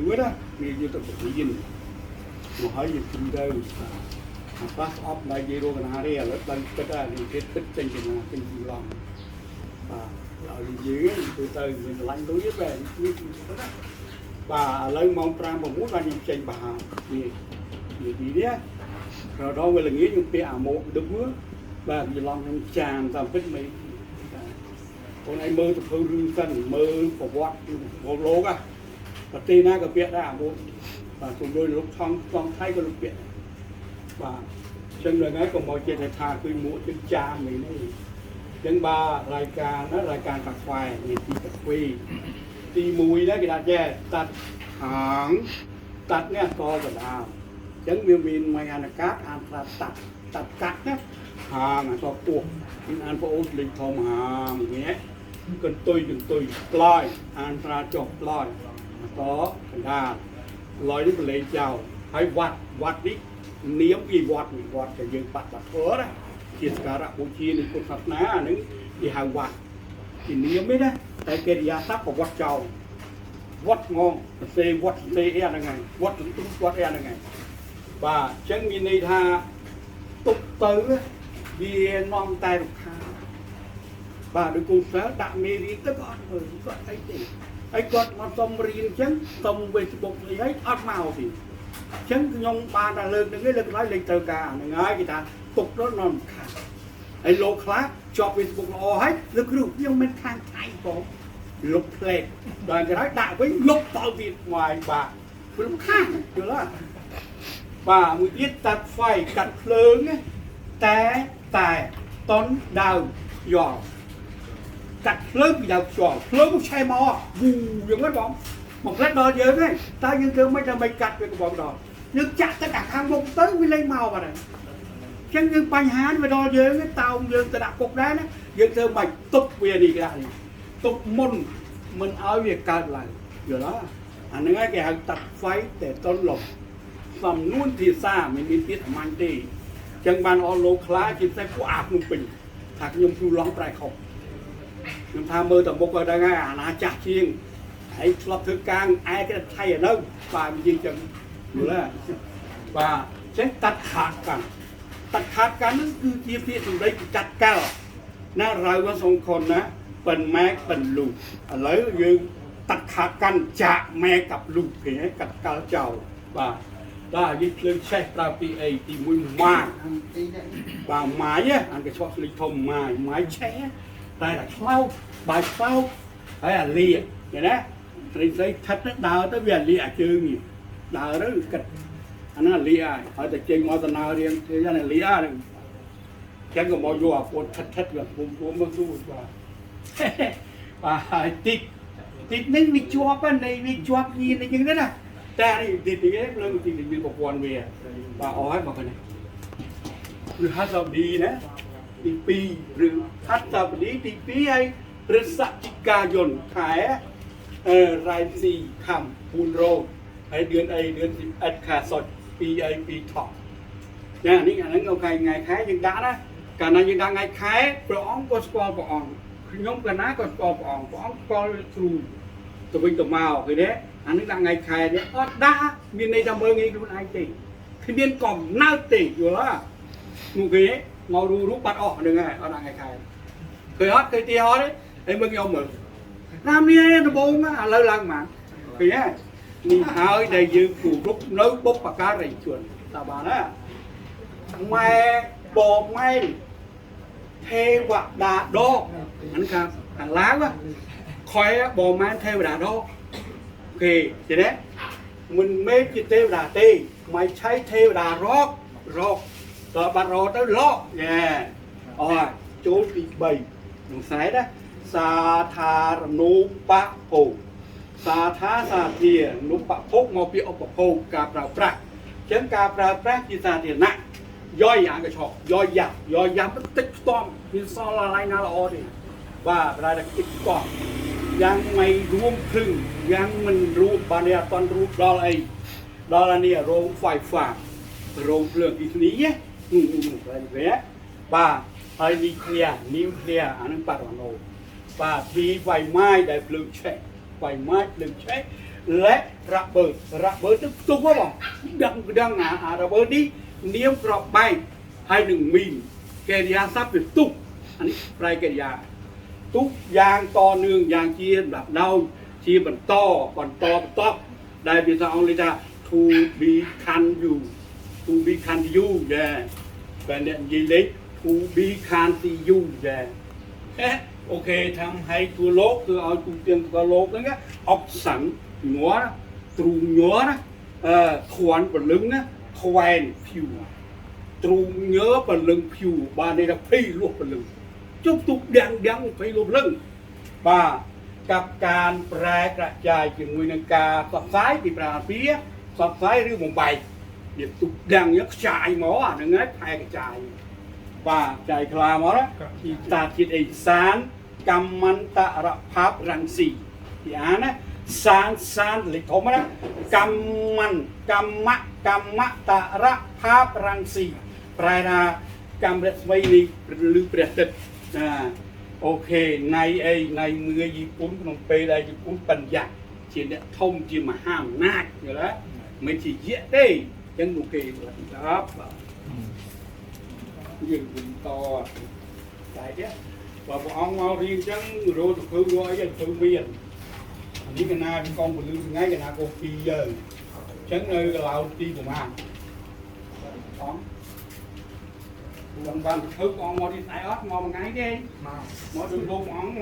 Woerder meer dit op die een. Nou hy het kom daar uit. Maar pas op by jy roeg en haar hele dan dit daar die dit dit ding en dan ding die lang. Và lại dưới từ từ mình lạnh đối với bạn như thế đó. Và lên mong trang mà muốn là nhìn trên bà vì vì gì đấy. Rồi đó về là nghĩa như pia một đứa mưa và vì lòng em chàng tầm tích mấy con ai mơ tập hư rương sân mơ phổ quát, phục lô cả បាទវាឡងខ្ញុំចានតាមពិតមិនបងឯងមើលទៅរឿងសិនមើលប្រវត្តិរបស់លោកណា ប្រទេសណាក៏ពាក់ដែរអាវុធបាទជំនួយលោកថងថងថៃក៏លោកពាក់បាទអញ្ចឹងដល់ថ្ងៃក៏មកចេះតែថាគឺមួកជឹងចាមនេះនេះអញ្ចឹងបាទរายការណារายការកាហ្វេនេះទី12ទី1ណាគេថាចេះតាត់ហាងតាត់នេះតកដាមអញ្ចឹងវាមានមួយអនកាតអានថាតាត់តាត់កាត់ណាហាងអសពោះមានអានប្អូនលេខធំហាងនេះកន្ទុយកន្ទុយក្លោយអានថាចុះក្លោយ តកណ្ដាលលយនេះប្រឡែងចោលហើយវត្តវត្តនេះនាមពីវត្តនេះវត្តដែលយើងបាត់បាត់ធរណាជាសក្ការៈបូជានៃពុទ្ធសាសនាអាហ្នឹងគេហៅវត្តជានាមទេណាតែកិរិយាសព្ទប្រវត្តិចោលវត្តងងសរសេរវត្តសរសេរអីហ្នឹងហើយវត្តទុំវត្តអីហ្នឹងហើយបាទអញ្ចឹងមានន័យថាទុកទៅវានាំតែរំខាន បាទដូចគូសិលដាក់មេរៀនទៅក៏អត់មើលគាត់អីទេហើយគាត់មកសុំរៀនអញ្ចឹងសុំ Facebook នេះហើយអត់មកទេអញ្ចឹងខ្ញុំបានតែលើកនេះលើកក្រោយលេខត្រូវការហ្នឹងហើយគេថាទុកទៅនាំខាងហើយលោកខ្លះជាប់ Facebook ល្អហើយលើកគ្រូខ្ញុំមិនខាងថៃបងលុបផ្លេកដល់ក្រោយដាក់វិញលុបតទៅទៀតមកឲ្យបាទព្រមខាងយល់ទេបាទមួយទៀតតាត់ហ្វៃកាត់ភ្លើងណាតែតែតនដើមយក កាត់ភ្លើងពីដើមខ្យល់ភ្លើងឆេះមកវូយ៉ាងហ្នឹងបងមកផ្លែដល់យើងហ្នឹងតើយើងធ្វើមិនដើម្បីកាត់វាកបងដល់យើងចាក់ទឹកអាខាងមុខទៅវាលេងមកបាត់ហើយអញ្ចឹងយើងបញ្ហាវាដល់យើងតោងយើងទៅដាក់គុកដែរណាយើងធ្វើមិនទុកវានេះគេដាក់នេះទុកមុនមិនឲ្យវាកើតឡើងយល់ទេអាហ្នឹងហើយគេហៅតាត់ហ្វៃតែតនលំសំនួនភាសាមិនមានទៀតអាមាញ់ទេអញ្ចឹងបានអស់លោកខ្លាជាពិសេសពួកអាភ្នំពេញថាខ្ញុំគ្រូឡងប្រែខុស ខ្ញុំថាមើលតែមុខក៏ដឹងហើយអាណាចាស់ជាងហើយឆ្លប់ធ្វើការឯគេថៃឥឡូវបាទនិយាយចឹងយល់ទេបាទចេះតាត់ខាតកាន់តាត់ខាតកាន់ហ្នឹងគឺជាពាក្យសម្ដីពីចាត់កលណារៅមកសងខុនណាប៉ិនម៉ែប៉ិនលូឥឡូវយើងតាត់ខាតកាន់ចាក់ម៉ែกับលូឃើញហើយកាត់កលចោលបាទបាទយើងភ្លើងឆេះប្រើពីអីទី1ម៉ាបាទម៉ាយអានកញ្ឆក់ស្លីធំម៉ាយម៉ាយឆេះ តែតែខ្លោចបាយខ្លោចហើយអាលៀឃើញណាស្រីស្រីថិតទៅដើរទៅវាអាលៀអាជើងនេះដើរទៅគិតអាហ្នឹងអាលៀហើយហើយតែចេញមកដំណើររៀងធ្វើយ៉ាងអាលៀហ្នឹងចឹងក៏មកយកអាពូនថិតថិតវាពុំពុំមកស៊ូបាទបាទហើយតិចតិចនេះវាជាប់ហ្នឹងវាជាប់ញៀនអញ្ចឹងណាតែនេះតិចតិចនេះលើតិចតិចមានប្រព័ន្ធវាបាទអស់ហើយមកនេះគឺហាត់សបឌីណា ទី2ឬខត្តបតីទី2ហើយព្រឹទ្ធសจิកាយនខែអឺរ៉ៃស៊ីខំ4រោហើយเดือนអីเดือน11ខែសុច2អី2ថប់ចានេះអាហ្នឹងថ្ងៃថ្ងៃខែយើងដាក់ណាកាលណាយើងដាក់ថ្ងៃខែព្រះអង្គក៏ស្គាល់ព្រះអង្គខ្ញុំកាលណាក៏ស្គាល់ព្រះអង្គព្រះអង្គស្គាល់គ្រូទៅវិញទៅមកឃើញទេអានេះដាក់ថ្ងៃខែនេះអត់ដាក់មានន័យថាមើលងាយខ្លួនឯងទេគ្មានកំណើតទេយល់ទេនោះគេ មករូរូបាត់អស់ហ្នឹងហើយអត់ដល់ថ្ងៃខែឃើញអត់ឃើញទីអត់ទេហើយមើលខ្ញុំមើលណាមនេះដំបងឥឡូវឡើងមកឃើញហើយនេះហើយដែលយើងគោរពនៅបុព្វការីជនតើបានណាម៉ែបងម៉ែទេវតាដកអានេះខាងខាងឡាវខែបងម៉ែទេវតាដកគេចេះទេមិនមែនជាទេវតាទេមិនใช่ទេវតារករក ដល់បាត់រហូតទៅលកយេអស់ចូលទី3ក្នុងខ្សែណាសាធារណូបភោសាថាសាធារណូបភោមកពីឧបភោគការប្រើប្រាស់អញ្ចឹងការប្រើប្រាស់ជាសាធារណៈយយអាកឆោយយ៉ាប់យយ៉ាប់តិចខ្ទាំវាសល់ឡាយណាល្អទេបាទប្រហែលតែតិចខ្ទាំយ៉ាងមិនរួមភឹងយ៉ាងមិនរួមបានអត់តន់រួមដល់អីដល់អានេះរោង Wi-Fi រោងភ្លើងអ៊ីស្នីណា นี่นี่อะไเป่าไอ้นิเคลียร์นิวเคลียร์อันนั้นปารานโนป่าทีไฟไหม้ได้ปลิกเช็คไฟไหม้เพลิงเช็คและระเบิดระเบิดตึ๊กตัวบอกดังดังอะระเบิดนี้เนี้ยกรอบไปให้หนึ่งมิลเกลียซับเป็นตุ๊กอันนี้ปลายเกลียตุ๊กยางต่อเนื่องยางเชียนแบบเน่าชีบันต่อบันตอต๊อได้เป็นสองเลยจ้าทูบีคันอยู่ทูบีคันอยู่เนี่ បើអ្នកនិយាយលេង 2B can't see you there អូខេថាំហើយគូលោកគឺឲ្យគូទៀងគូលោកហ្នឹងអុកសាំងញ័រទ្រូងញ័រអឺខួនពលឹងណាខ្វែងភួទ្រូងញើពលឹងភួបាននេះថាភ័យលួសពលឹងជុំទុកដាំងដាំងភ័យលួសពលឹងបាទកັບការប្រែក្រចាយជាមួយនឹងការសបស្រាយពីប្រាពីសបស្រាយឬបំបែក เดี๋ยวตุกดังยักษ์ชายหมอหนึ่งไะแพกระจายป่าใจคลาหมอละทีตาคิดไอ้สารกรรมันตะระพับรังสีที่อ่านนะสารสารหรือทมนะกรรมันกรรมะกรรมะตะระพับรังสีปลายนากรรมเรศไว้ในหรือเปาติดอ่าโอเคในไอ้ในเมือญี่ปุ่นขนมเปได้ญี่ปุ่นปัญญาเชียนเนี่ยทมจีมาหาอำนาจอยู่แล้วไม่ใช่เยอะได้ ចឹងលោកគេបាទបាទយើងបន្តតែទៀតបើព្រះអង្គមករៀនអញ្ចឹងរោទៅធ្វើយកអីទៅធ្វើមានអានេះកណាកងពលឺថ្ងៃកណាកោពីយើងអញ្ចឹងនៅកន្លោទីប្រមាណអង្គ Còn bạn thử con ngồi đi tại ớt ngồi một ngày đi មក Ngồi đường luôn ông